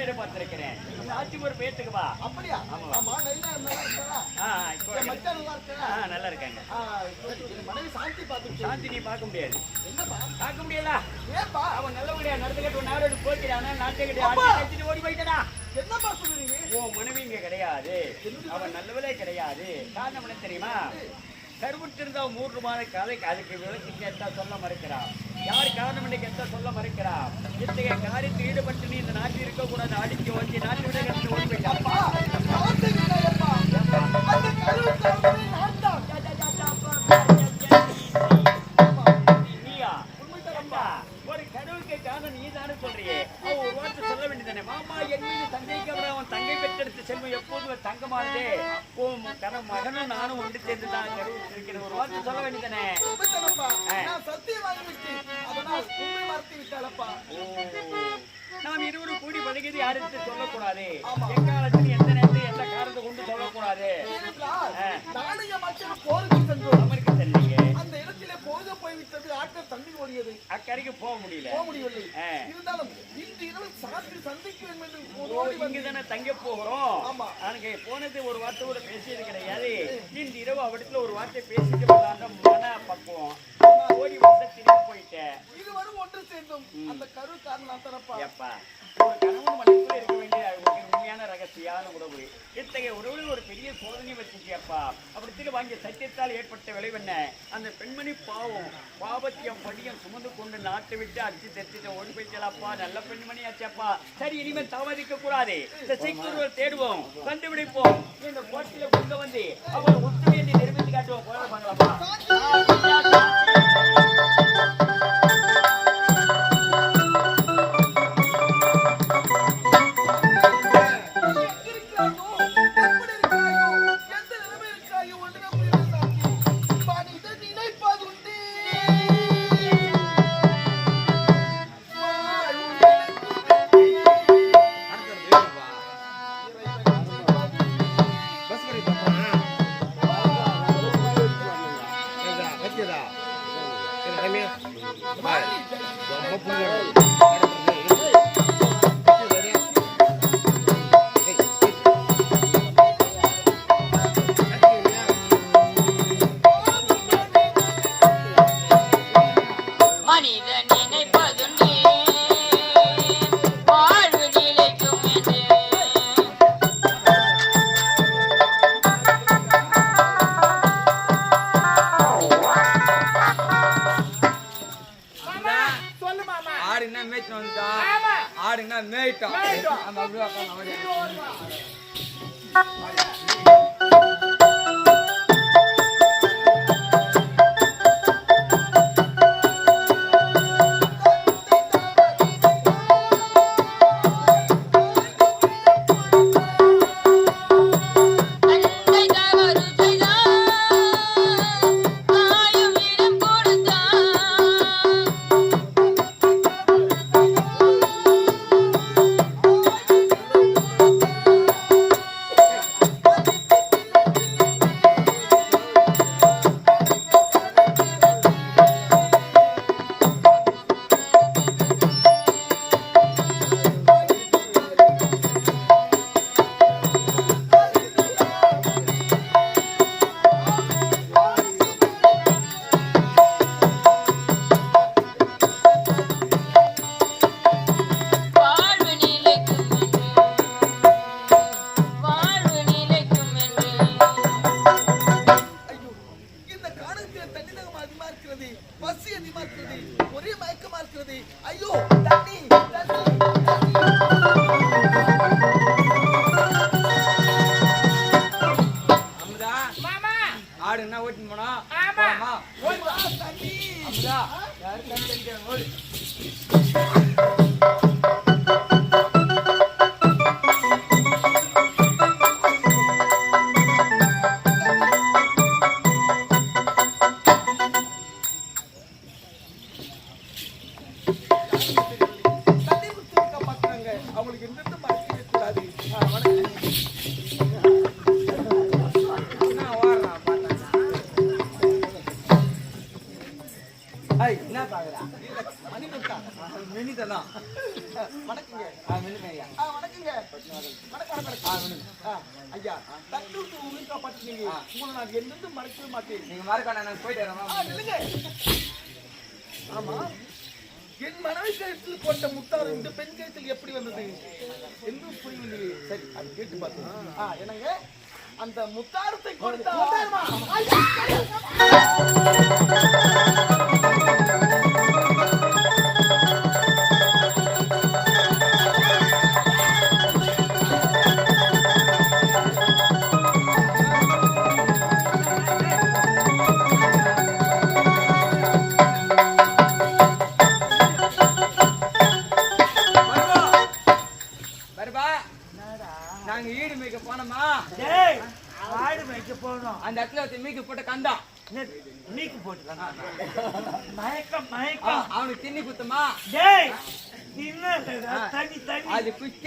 குழந்தையிட பார்த்திருக்கிறேன். ஆட்சி ஒரு பேத்துக்கு வா. அப்படியா? ஆமா. நல்லா இருக்காங்க. சாந்தி நீ பார்க்க முடியாது. பார்க்க முடியல ஏப்பா அவன் நல்லபடியா நடந்துகிட்டு ஒரு நாடு போக்கிறான் நான் ஓடி போயிட்டடா. என்னப்பா சொல்லுறீங்க ஓ மனைவி இங்க கிடையாது. அவன் நல்லவளே கிடையாது. காரணம் என்ன தெரியுமா? கருவுற்றிருந்தா மூன்று மாத கதைக்கு அதுக்கு விளக்கு கேட்டா சொல்ல மறுக்கிறான். யார் காரணம் என்று கேட்டா சொல்ல மறுக்கிறான். இத்தகைய காரியத்தில் ஈடுபட்டு நீ இந்த நாட்டில் இருக்கக்கூடாது. அடிச்சு ஓட்டி நாட்டு விட ஏப்பா, ஒரு கடவுளுக்கு காரணம் நீ தானே சொல்றியே ஒரு வார்த்தை சொல்ல வேண்டியதானே மாமா என் மீது தங்கைக்கு அவன் தங்கை பெற்றெடுத்த செல்வம் எப்போதும் தங்கமானதே. உன் கன மகனும் நானும் ஒன்று சேர்ந்து தான் இருக்கிற ஒரு வார்த்தை சொல்ல வேண்டியதானே? சத்தியம் வாங்கி விட்டேன் அதனால் உண்மை மறுத்து விட்டாளப்பா. நாம் இருவரும் கூடி பழகியது யாருக்கு சொல்லக்கூடாது. எக்காலத்தில் எந்த நேரத்தில் எந்த காரணத்தை கொண்டு சொல்லக்கூடாது. மக்கள் போருக்கு சென்றோம். அவருக்கு தெரியலையே அந்த இடத்திலே பொழுது போய்விட்டது ஓடியது அக்கறைக்கு போக முடியல. போக முடியவில்லை. இருந்தாலும் இன்று இரவு சாந்தி சந்திக்க வேண்டும் இங்க தானே தங்க போகிறோம்? ஆமா. அங்க போனது ஒரு வார்த்தை கூட பேசியது கிடையாது. இன்று இரவு அவடத்துல ஒரு வார்த்தை பேசிட்டு மன பக்குவம். ஓடி வந்து திரும்பி போயிட்டேன். இருவரும் ஒன்று சேர்ந்தோம் அந்த கரு காரணம் தரப்பா ஏப்பா ஒரு கணவன் மனைவிக்குள்ள இத்தகைய உறவில் ஒரு பெரிய சோதனை வச்சுக்கியப்பா அப்படி திரு வாங்கிய சத்தியத்தால் ஏற்பட்ட விளைவு என்ன? அந்த பெண்மணி பாவம் பாவத்தியம் படியம் சுமந்து கொண்டு நாட்டை விட்டு அடிச்சு தெரிச்சுட்டு ஓடி போயிட்டலாப்பா நல்ல பெண்மணி ஆச்சப்பா சரி இனிமேல் தாமதிக்க கூடாது. இந்த சீக்கிரம் தேடுவோம். கண்டுபிடிப்போம். இந்த கோட்டில கொண்டு வந்து அவர் ஒத்துமையை நிரூபித்து காட்டுவோம். போல ஆடுனா மேய்ட்டோம். நம்ம அப்படியே பசி இருக்கிறது ஒரே மயக்கமா இருக்கிறது. ஐயோ தண்ணி தண்ணி. என்ன ஓடுறான் பார்த்தா ஐ, ஏய், என்ன பாக்குறா இல்ல, மணி முட்டா மினிதனா? வணக்கங்க. ஆ மினிதையா ஆ, வணக்கங்க. வணக்கம் வணக்கம் ஆ, ஐயா தட்டு உயிர் காப்பாற்றினீங்க உங்களை நான் மறக்கவே மாட்டேன். நீங்க மறக்காண்டா நான் போயிட்டு வரேன். ஆமா. என் மனைவி கழுத்தில் போட்ட முத்தார் இந்த பெண் கழுத்தில் எப்படி வந்தது? என்று புரியவில்லையே சரி அது கேட்டு பார்த்தோம் ஆ என்னங்க? அந்த முத்தாரத்தை கொடுத்தா போனோமா? டேய் ஆடு மேய்க்க போனோம். அந்த இடத்துல ஒருத்தன் மீக்கு போட்ட கண்டா நீக்கு போட்டுக்காங்க மயக்கம் மயக்கம். அவனுக்கு தின்னி குத்தமா? டேய் அது குச்ச.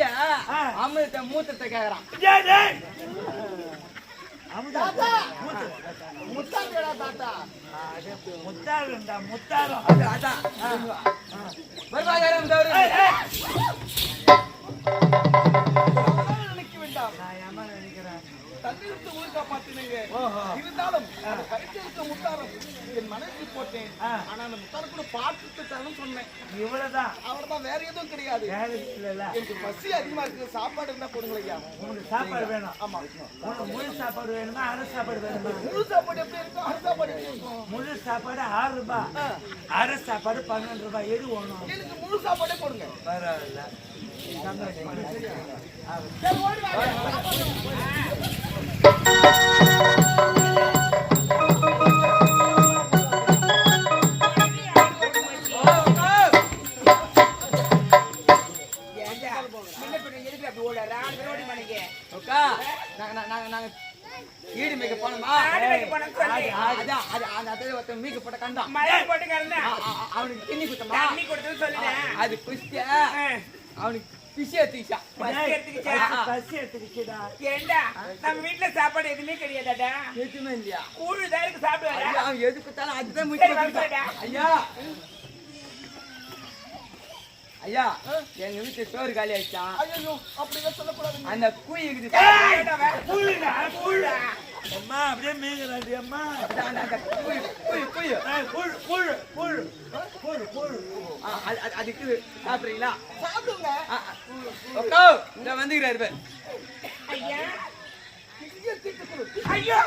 அமிர்த மூத்தத்தை கேக்குறான். முத்தாரம் அது அதான். வருபா யாரும் தவறு ஏய், ஏய். நினைக்க வேண்டாம் நான் ஏமா நினைக்கிறேன் தண்ணி விட்டு உயிர் காப்பாற்றினீங்க ஓஹோ. இருந்தாலும் இருக்க முத்தாரம். என் மனைவி போட்டேன். ஆனா அந்த முத்தாரம் கூட பார்த்துட்டு தரணும்னு சொன்னேன். இவ்வளவுதான். அவ்வளவுதான் வேற எதுவும் கிடையாது. எனக்கு பசி அதிகமா இருக்கு சாப்பாடு இருந்தா கொடுங்க ஐயா. உனக்கு சாப்பாடு வேணும். ஆமா. உனக்கு முழு சாப்பாடு வேணுமா? அரை சாப்பாடு வேணுமா? முழு சாப்பாடு எப்படி இருக்கும்? அரை சாப்பாடு எப்படி இருக்கும்? முழு சாப்பாடு ஆறு ரூபாய். அரை சாப்பாடு பன்னெண்டு ரூபாய். எது வேணும்? எனக்கு முழு சாப்பாடே கொடுங்க பரவாயில்ல. சரி, ஓடி வாங்க. அது குஸ்திய? அவனுக்கு பசி ஏண்டா? நம்ம சாப்பாடு எதுவுமே கிடையாதாடா? எதுவுமே இல்லையா? கூழு தான் இருக்கு சாப்பிடுவாரா அவன் எது குத்தாலும் அதுதான் சரி, முக்கியம் வந்துடுடா. ஐயா. ஐயா எங்க வீட்டு சோறு காலி ஆயிடுச்சான் ஐயோ அப்படிலாம் சொல்லக்கூடாதுங்க. அந்த இருக்குது. கூழு. அம்மா அப்படியே மேய்கிறாடி அம்மா. அதான் அந்த- அந்த கூய் கூய் கூய் ஏய், கூழ் கூழ் கூழ் கூழ் கூழ் ஆ, அது அது- அது இருக்குது சாப்பிடுறீங்களா? சாப்பிடுங்க. அக்கா நான் வந்துக்கிறாரு பாரு. ஐயா. ஐயோ.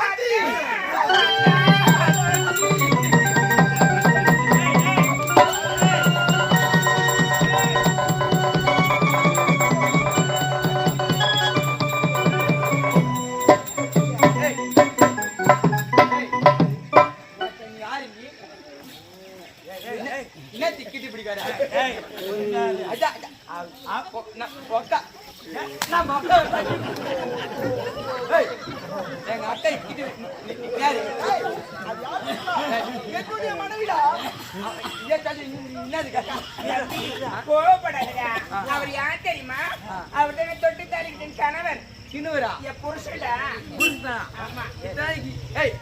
நி- நி- யாரு? என்னுடைய மனைவிடா? இதே அவர் யார் தெரியுமா? அவர் தானே தொட்டு தாரிக்கிட்டு கணவர். சின்னவரா? என் புருஷன்டா. புருஷனா? ஆமா. ஏய்,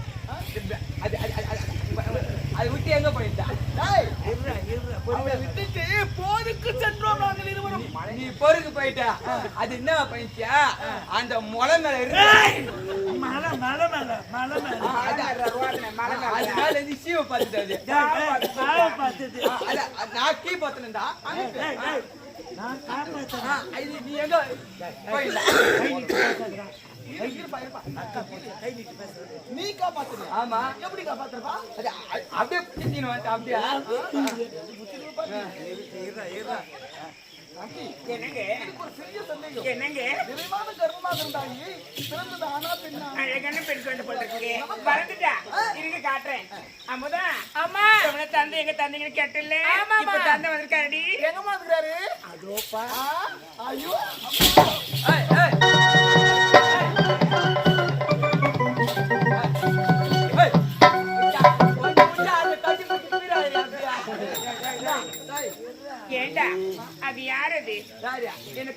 அது அது அது விட்டு எங்க போயிருந்தா. விட்டுட்டு இருவரும் நீ பொறுக்கு போயிட்ட அது என்ன பண்ணிச்சா அந்த மேல இருக்கு ஏய், மலை மலை மேல மலை மேல அதனால இருந்து சீவ பார்த்துட்டு நான் கீ இது நீ எங்க. நீ ஆமா எப்படி காப்பாத்துறப்பா அப்படியே. என்னங்க? எனக்கு ஒரு சிறிய சந்தேகம். என்னங்க? நிறைவான கர்ப்பமாக இருந்தாயி பிறந்தது ஆனா பெண்ணா? அழகான பெண் இருங்க காட்டுறேன். அமுதா அம்மா உன தந்தை எங்க தந்தைங்க கேட்டல இப்ப தந்தை இருக்கிறாரு அதோப்பா. ஐயோ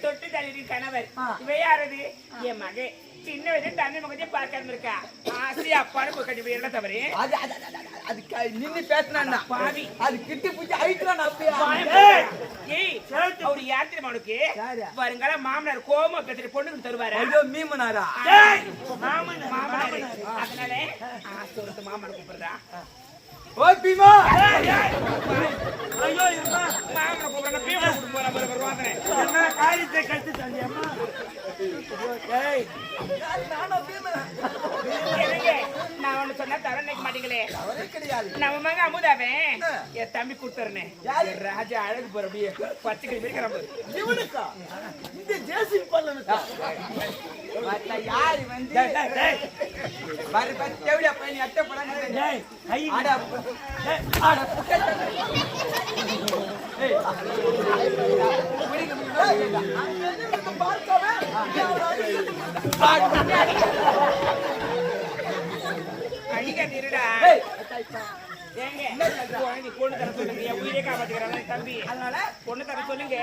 தொட்டு தள்ளி கணவர். இவ யாரது? என் மகன் சின்ன தந்தை முகத்தையும் இருக்கா? போய் கட்டி போய் என்ன தவறு? அது அது பேசினா பாவி. கிட்டி அழிக்கிறான் ஏய்! அவரு? வருங்கால மாமனார் கோமா பேசுற பொண்ணுக்கு தருவாரு? ஐயோ மீமனாரா? மாமனார். மாமனார். அதனால ஆசை ஒருத்த மாமனார் கூப்பிடுறா. ஓ பீமா! ஐயோ கூப்பிடுறா. பீமா என்ன காரியத்தை கட்டு நான் ஒண்ணு சொன்னா தர நினைக்க மாட்டீங்களே. நம்ம மகன் அமுதாவே? என் தம்பி கொடுத்துறேன்? ராஜா அழகு போற அப்படியே இவனுக்கா? இந்த பல்லனுக்கா? மத்த யாரு வந்து பாரு பாரு தேவடியா பையன் அட்டை படம் ஆடா ஆடா பொண்ணு தர சொல்லுங்க உயிரே காப்பாத்துக்கிறாங்க தம்பி அதனால பொண்ணு தர சொல்லுங்க